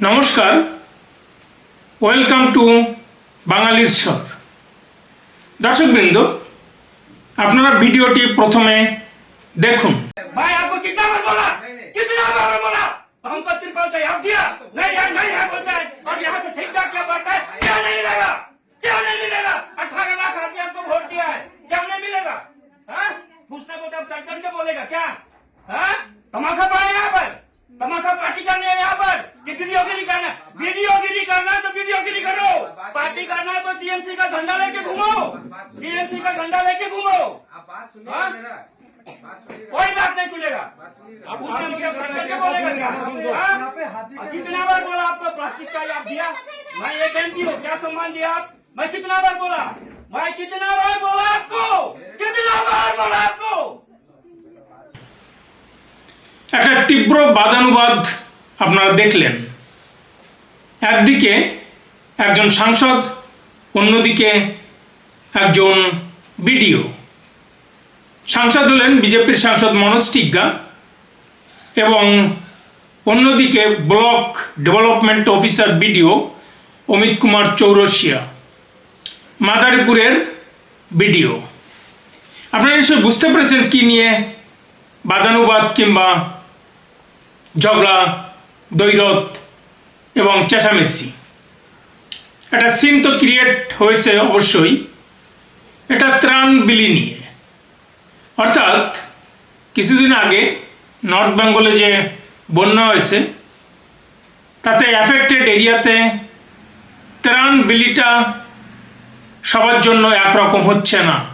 নমস্কার welcome to বাঙালির স্বর দর্শকবৃন্দ আপনারা ভিডিওটি প্রথমে দেখুন भाई आपको कितना बार बोला कितना बार बोला हमको तिरपल का याद दिया नहीं है नहीं है बोलता है और यहाँ से ठीक ठाक क्या बात है क्या नहीं मिलेगा क्या नहीं मिलेगा अठारह लाख आदमी हमको वोट दिया है क्या नहीं मिलेगा हाँ? पूछना को तब सर करके बोलेगा क्या हाँ? तमाशा पाया यहाँ पर तमाशा पार्टी करनी है यहाँ पर कि वीडियोगिरी करना वीडियोगिरी करना है तो वीडियोगिरी करो। पार्टी करना है तो टीएमसी का झंडा लेके घूमो। टीएमसी का झंडा लेके घूमो। आप बात सुनिए हाँ? मेरा। बात सुनिए। कोई बात नहीं सुनेगा? हाँ? कितना बार बोला आपको प्लास्टिक का आप दिया? मैं एक एमपी हूँ क्या सम्मान दिया आप? मैं कितना बार बोला? मैं कितना बार बोला आपको? कितना बार बोला आपको? একটা তীব্র বাদানুবাদ আপনারা দেখলেন। একদিকে একজন সাংসদ, অন্যদিকে একজন বিডিও। সাংসদ হলেন বিজেপির সাংসদ মনোজ টিগ্গা এবং অন্যদিকে block development officer BDO Amit Kumar Chaurasia মাদারীপুরের বিডিও। আপনারা নিশ্চয়ই বুঝতে পেরেছেন কি নিয়ে বাদানুবাদ কিংবা ঝগড়া দৈরত এবং চেঁচামেচি। একটা সিন তো ক্রিয়েট হয়েছে অবশ্যই। এটা ত্রাণ বিলি নিয়ে। অর্থাৎ কিছুদিন আগে নর্থ বেঙ্গলে যে বন্যা হয়েছে, তাতে অ্যাফেক্টেড এরিয়াতে ত্রাণ বিলিটা সবার জন্য একরকম হচ্ছে না।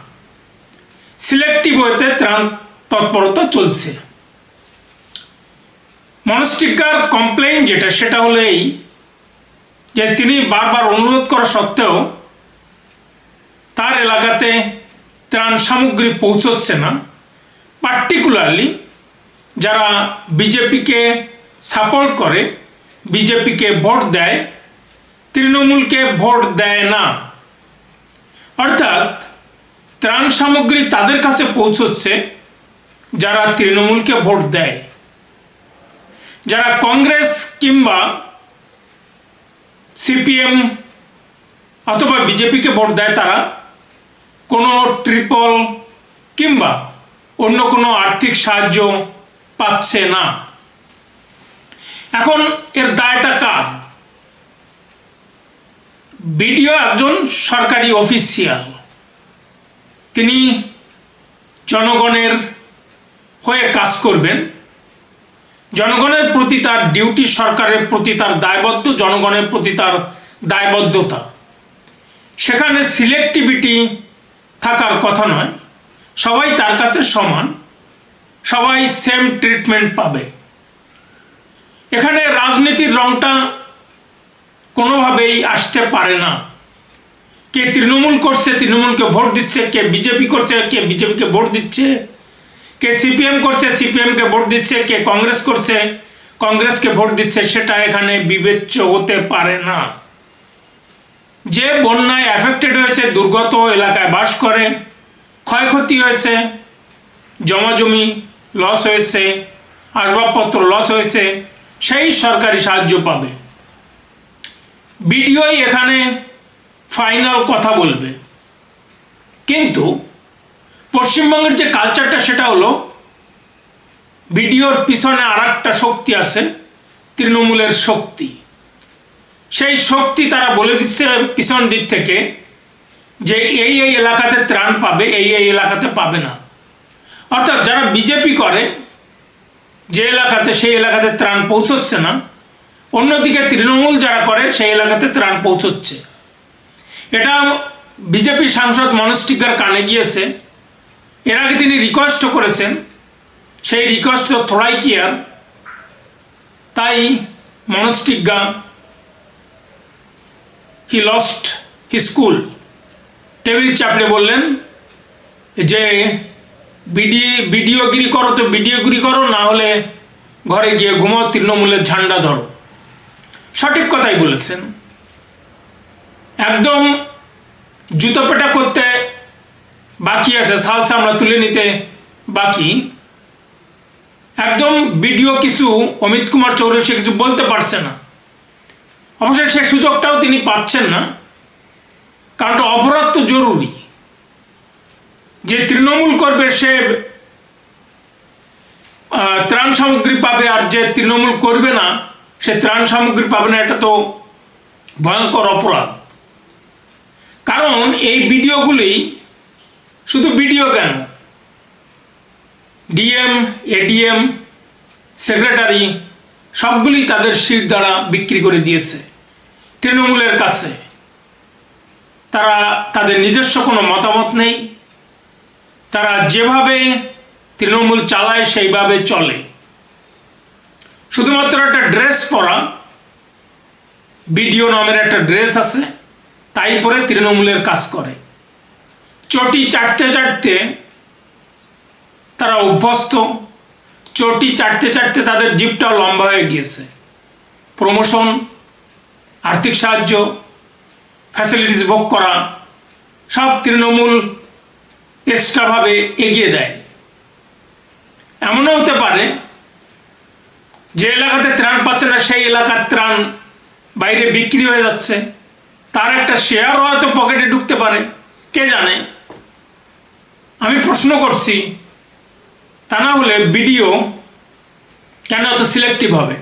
সিলেক্টিভ ওয়েতে ত্রাণ তৎপরতা চলছে। মনস্টিকার কমপ্লেইন যেটা, সেটা হলো এই যে তিনি বারবার অনুরোধ করা সত্ত্বেও তার এলাকাতে ত্রাণ সামগ্রী পৌঁছচ্ছে না। পার্টিকুলারলি যারা বিজেপিকে সাপোর্ট করে, বিজেপিকে ভোট দেয়, তৃণমূলকে ভোট দেয় না। অর্থাৎ ত্রাণ সামগ্রী তাদের কাছে পৌঁছচ্ছে, যারা তৃণমূলকে ভোট দেয়। যারা কংগ্রেস কিংবা সিপিএম অথবা বিজেপিকে ভোট দেয়, তারা কোনো ট্রিপল কিংবা অন্য কোনো আর্থিক সাহায্য পাচ্ছে না। এখন এর দায়টা কার? বিডিও একজন সরকারি অফিসিয়াল। তিনি জনগণের হয়ে কাজ করবেন। জনগণের প্রতি তার ডিউটি সরকারের প্রতি তার দায়বদ্ধ, জনগণের প্রতি তার দায়বদ্ধতা। সেখানে সিলেক্টিভিটি থাকার কথা নয়। সবাই তার কাছে সমান। সবাই সেম ট্রিটমেন্ট পাবে। এখানে রাজনীতির রংটা কোনোভাবেই আসতে পারে না। কে তৃণমূল করছে, তৃণমূলকে ভোট দিচ্ছে, কে বিজেপি করছে, কে বিজেপিকে ভোট দিচ্ছে। কে সিপিএম করছে সিপিএমকে ভোট দিচ্ছে, কে কংগ্রেস করছে কংগ্রেসকে ভোট দিচ্ছে সেটা এখানে বিবেচ্য হতে পারে না। যে বন্যায় অ্যাফেক্টেড হয়েছে, দুর্গত এলাকায় বাস করে, ক্ষয়ক্ষতি হয়েছে জমাজমি লস হয়েছে, আসবাবপত্র লস হয়েছে, সেই সরকারি সাহায্য পাবে। বিডিওই এখানে ফাইনাল কথা বলবে। কিন্তু পশ্চিমবঙ্গের যে কালচারটা সেটা হলো ভিডিওর পিছনে আর একটা শক্তি আছে, তৃণমূলের শক্তি। সেই শক্তি তারা বলে দিচ্ছে পিছন দিক থেকে যে এই এই এলাকাতে ত্রাণ পাবে, এই এই এলাকাতে পাবে না। অর্থাৎ যারা বিজেপি করে, যে এলাকাতে, সেই এলাকাতে ত্রাণ পৌঁছচ্ছে না, অন্যদিকে তৃণমূল যারা করে, সেই এলাকাতে ত্রাণ পৌঁছচ্ছে। এটা বিজেপি সাংসদ মনোজ টিকার কানে গিয়েছে। এর আগে তিনি রিকোয়েস্ট করেছেন। সেই রিকোয়েস্ট তো থোড়াই কি আর? তাই Manoj Tigga he lost his cool table চাপড়ে বললেন, যে বিডি, ভিডিওগিরি করো তো ভিডিওগিরি করো, না হলে ঘরে গিয়ে ঘুমাও, তৃণমূলের ঝান্ডা ধরো। সঠিক কথাই বলেছেন। একদম জুতো পেটা করতে বাকি আছে সাল চামড়া তুলে নিতে বাকি। একদম ভিডিও কিছু অমিত কুমার চৌরসী কিছু বলতে পারছে না। অবশ্যই সে সুযোগটাও তিনি পাচ্ছেন না, কারণ অপরাধ তো জরুরি। যে তৃণমূল করবে সে ত্রাণ সামগ্রী পাবে আর যে তৃণমূল করবে না, সে ত্রাণ সামগ্রী পাবে না, এটা তো ভয়ঙ্কর অপরাধ। কারণ এই ভিডিওগুলি শুধু ভিডিও কেন? ডিএম এডিএম সেক্রেটারি, সবগুলি তাদের সিট দ্বারা বিক্রি করে দিয়েছে তৃণমূলের কাছে। তারা তাদের নিজস্ব কোনো মতামত নেই। তারা যেভাবে তৃণমূল চালায়, সেইভাবে চলে। শুধুমাত্র একটা ড্রেস পরা বিডিও নামের একটা ড্রেস আছে, তাই পরে তৃণমূলের কাজ করে। চটি চাটতে চাটতে তারা অভ্যস্ত। চটি চাটতে চাটতে তাদের জিপটাও লম্বা হয়ে গিয়েছে। প্রমোশন, আর্থিক সাহায্য ফ্যাসিলিটিস ভোগ করা, সব তৃণমূল এক্সট্রাভাবে এগিয়ে দেয়। এমনও হতে পারে যে এলাকাতে ত্রাণ পাচ্ছে না, সেই এলাকার ত্রাণ বাইরে বিক্রি হয়ে যাচ্ছে। তার একটা শেয়ারও হয়তো পকেটে ঢুকতে পারে, কে জানে? আমি প্রশ্ন করছি, তা না হলে বিডিও কেন এত সিলেক্টিভ হবে?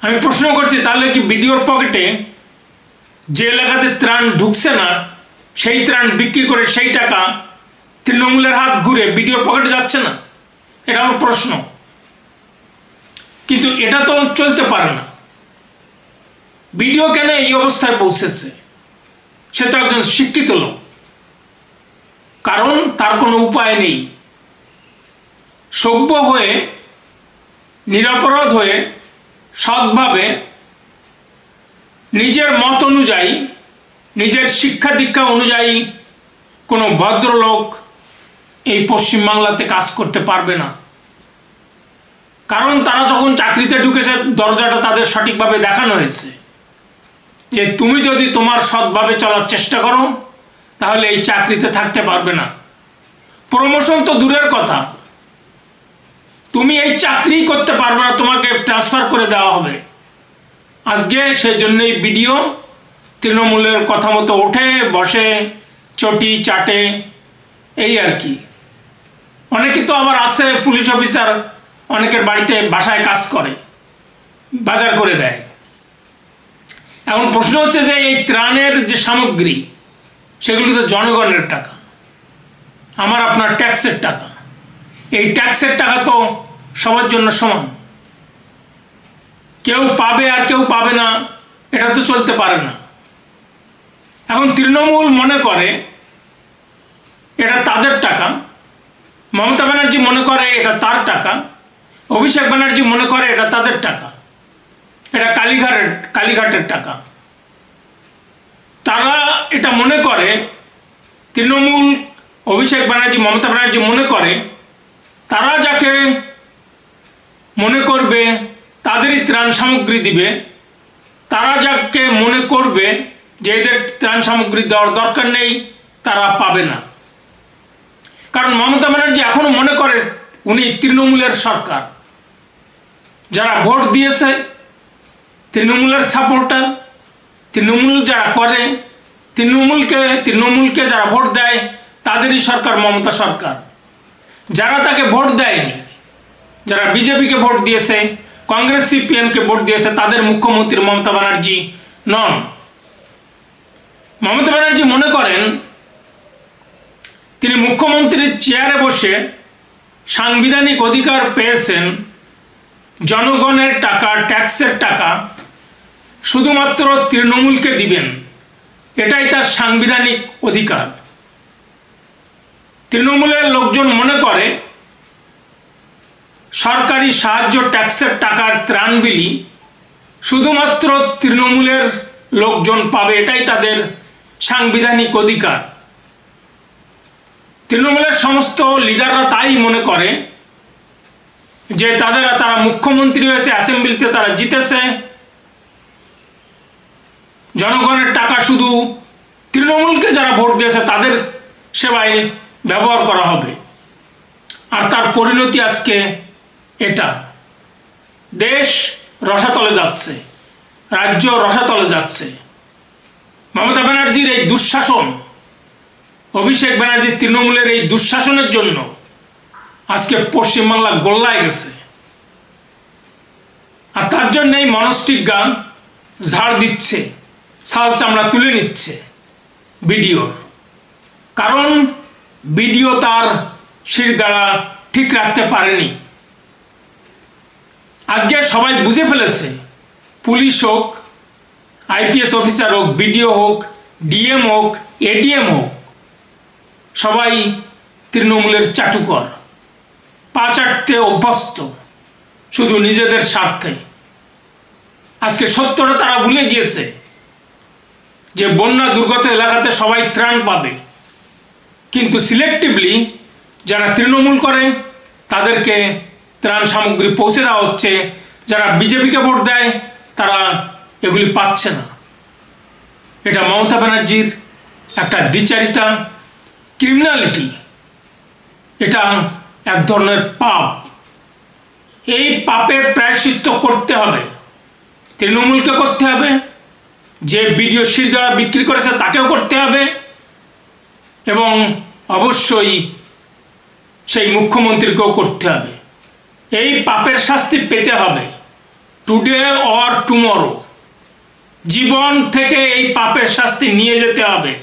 আমি প্রশ্ন করছি, তাহলে কি বিডিওর পকেটে যে এলাকাতে ত্রাণ ঢুকছে না, সেই ত্রাণ বিক্রি করে সেই টাকা তৃণমূলের হাত ঘুরে বিডিওর পকেটে যাচ্ছে না? এটা আমার প্রশ্ন। কিন্তু এটা তো চলতে পারে না। বিডিও কেন এই অবস্থায় পৌঁছেছে? সে তো একজন শিক্ষিত লোক। কারণ তার কোনো উপায় নেই। সভ্য হয়ে, নিরাপরাধ হয়ে, সৎভাবে নিজের মত অনুযায়ী, নিজের শিক্ষা দীক্ষা অনুযায়ী কোনো ভদ্রলোক এই পশ্চিমবাংলাতে কাজ করতে পারবে না। কারণ তারা যখন চাকরিতে ঢুকেছে, দরজাটা তাদের সঠিকভাবে দেখানো হয়েছে। যে তুমি যদি তোমার সৎভাবে চলার চেষ্টা করো তাহলে এই চাকরিতে থাকতে পারবে না। প্রমোশন তো দূরের কথা। তুমি এই চাকরি করতে পারবে না, তোমাকে ট্রান্সফার করে দেওয়া হবে। আজকে সেই জন্যই বিডিও তৃণমূলের কথা মতো ওঠে, বসে, চটি, চাটে, এই আর কি। অনেকে তো আবার আছে পুলিশ অফিসার, অনেকের বাড়িতে বাসায় কাজ করে, বাজার করে দেয়। এখন প্রশ্ন হচ্ছে যে এই ত্রাণের যে সামগ্রী সেগুলো তো জনগণের টাকা। আমার আপনার ট্যাক্সের টাকা। এই ট্যাক্সের টাকা তো সবার জন্য সমান। কেউ পাবে আর কেউ পাবে না, এটা তো চলতে পারে না। এখন তৃণমূল মনে করে এটা তাদের টাকা। মমতা ব্যানার্জি মনে করে এটা তার টাকা। অভিষেক ব্যানার্জি মনে করে এটা তাদের টাকা। এটা কালীঘাটের কালীঘাটের টাকা। এটা মনে করে, তৃণমূল অভিষেক ব্যানার্জি, মমতা ব্যানার্জি মনে করে, তারা যাকে মনে করবে, তাদেরই ত্রাণ সামগ্রী দিবে। তারা যাকে মনে করবে যে এদের ত্রাণ সামগ্রী দেওয়ার দরকার নেই, তারা পাবে না। কারণ মমতা ব্যানার্জি এখনও মনে করে উনি তৃণমূলের সরকার। যারা ভোট দিয়েছে, তৃণমূলের সাপোর্টার, তৃণমূল যারা করে তৃণমূলকে তৃণমূলকে যারা ভোট দেয়, তাদেরই সরকার মমতা সরকার। যারা তাকে ভোট দেয়নি, যারা বিজেপিকে ভোট দিয়েছে, কংগ্রেস সিপিএমকে ভোট দিয়েছে, তাদের মুখ্যমন্ত্রী মমতা ব্যানার্জি নন। মমতা ব্যানার্জি মনে করেন, তিনি মুখ্যমন্ত্রীর চেয়ারে বসে সাংবিধানিক অধিকার পেয়েছেন, জনগণের টাকা, ট্যাক্সের টাকা, শুধুমাত্র তৃণমূলকে দিবেন। এটাই তার সাংবিধানিক অধিকার। তৃণমূলের লোকজন মনে করে, সরকারি সাহায্য ট্যাক্সের টাকার ত্রাণ বিলি শুধুমাত্র তৃণমূলের লোকজন পাবে, এটাই তাদের সাংবিধানিক অধিকার। তৃণমূলের সমস্ত লিডাররা তাই মনে করে যে তাদের, তারা মুখ্যমন্ত্রী হয়েছে, অ্যাসেম্বলিতে তারা জিতেছে জনগণের টাকা শুধু তৃণমূলকে যারা ভোট দিয়েছে তাদের সেবায় ব্যবহার করা হবে। আর তার পরিণতি আজকে এটা। দেশ রসাতলে যাচ্ছে, রাজ্য রসাতলে যাচ্ছে। মমতা ব্যানার্জির এই দুঃশাসন, অভিষেক ব্যানার্জির তৃণমূলের এই দুঃশাসনের জন্য আজকে পশ্চিমবাংলা গোল্লায় গেছে। আর তার জন্য এই মনস্টিক গান ঝাড় দিচ্ছে। শাল চামড়া তুলে নিচ্ছে বিডিওর কারণ বিডিও তার সিঁড়ি দ্বারা ঠিক রাখতে পারেনি। আজকে সবাই বুঝে ফেলেছে, পুলিশ হোক, আইপিএস অফিসার হোক বিডিও হোক, ডিএম হোক, এডিএম হোক, সবাই তৃণমূলের চাটুকর। পা চাটতে অভ্যস্ত, শুধু নিজেদের স্বার্থে। আজকে সত্যটা তারা ভুলে গিয়েছে। যে বন্যা দুর্গত এলাকাতে সবাই ত্রাণ পাবে। কিন্তু সিলেক্টিভলি যারা তৃণমূল করে, তাদেরকে ত্রাণ সামগ্রী পৌঁছে দেওয়া হচ্ছে। যারা বিজেপিকে ভোট দেয়, তারা এগুলি পাচ্ছে না। এটা মমতা ব্যানার্জির একটা দ্বিচারিতা ক্রিমিনালিটি এটা এক ধরনের পাপ। এই পাপের প্রায়শ্চিত্ত করতে হবে। তৃণমূলকে করতে হবে। যে ভিডিও সিট দ্বারা বিক্রি করেছে তাকেও করতে হবে। এবং অবশ্যই সেই মুখ্যমন্ত্রীকেও করতে হবে। এই পাপের শাস্তি পেতে হবে। টুডে অর টুমরো জীবন থেকে এই পাপের শাস্তি নিয়ে যেতে হবে।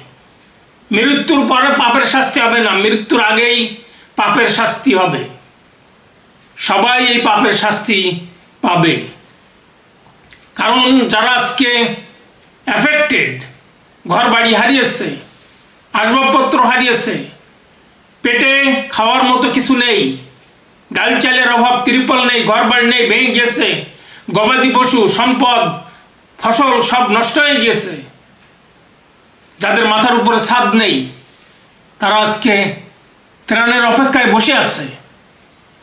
মৃত্যুর পরে পাপের শাস্তি হবে না, মৃত্যুর আগেই পাপের শাস্তি হবে। সবাই এই পাপের শাস্তি পাবে। কারণ যারা আজকে অ্যাফেক্টেড ঘর বাড়ি হারিয়েছে, আসবাবপত্র হারিয়েছে, পেটে খাওয়ার মতো কিছু নেই, ডাল চালের অভাব ত্রিপল নেই ঘর বাড়ি নেই, ভেঙে গেছে গবাদি পশু, সম্পদ, ফসল সব নষ্ট হয়ে গিয়েছে। যাদের মাথার উপরে ছাদ নেই, তারা আজকে ত্রাণের অপেক্ষায় বসে আছে।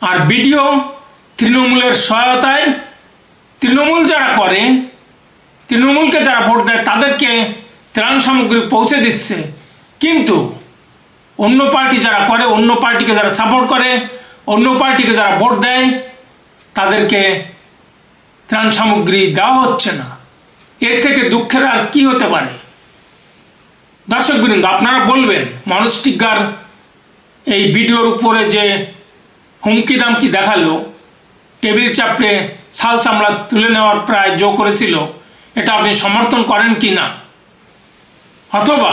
আর বিডিও তৃণমূলের সহায়তায় তৃণমূল যারা করে তৃণমূলকে যারা ভোট দেয়, তাদেরকে ত্রাণ সামগ্রী পৌঁছে দিচ্ছে। কিন্তু অন্য পার্টি যারা করে, অন্য পার্টিকে যারা সাপোর্ট করে, অন্য পার্টিকে যারা ভোট দেয়, তাদেরকে ত্রাণ সামগ্রী দেওয়া হচ্ছে না। এর থেকে দুঃখের আর কি হতে পারে? দর্শক বৃন্দ, আপনারা বলবেন মনস্টিজ্ঞার এই ভিডিওর উপরে যে হুমকি দামকি দেখাল, টেবিল চাপড়ে ছাল চামড়া তুলে নেওয়ার প্রায় জো করেছিল এটা আপনি সমর্থন করেন কি না? অথবা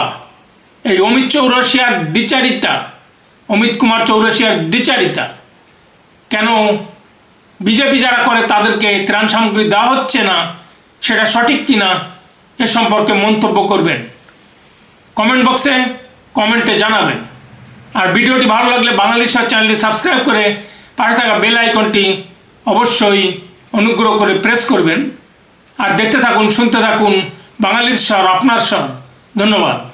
এই অমিত চৌরসিয়ার দ্বিচারিতা, অমিত কুমার চৌরসিয়ার দ্বিচারিতা, কেন বিজেপি যারা করে তাদেরকে ত্রাণ সামগ্রী দেওয়া হচ্ছে না, সেটা সঠিক কিনা এ সম্পর্কে মন্তব্য করবেন। কমেন্ট বক্সে কমেন্টে জানাবেন। আর ভিডিওটি ভালো লাগলে বাঙালি সার চ্যানেলটি সাবস্ক্রাইব করে পাশে থাকা বেল আইকনটি অবশ্যই অনুগ্রহ করে প্রেস করবেন। আর দেখতে থাকুন শুনতে থাকুন বাঙালির স্বর আপনার স্বর। ধন্যবাদ।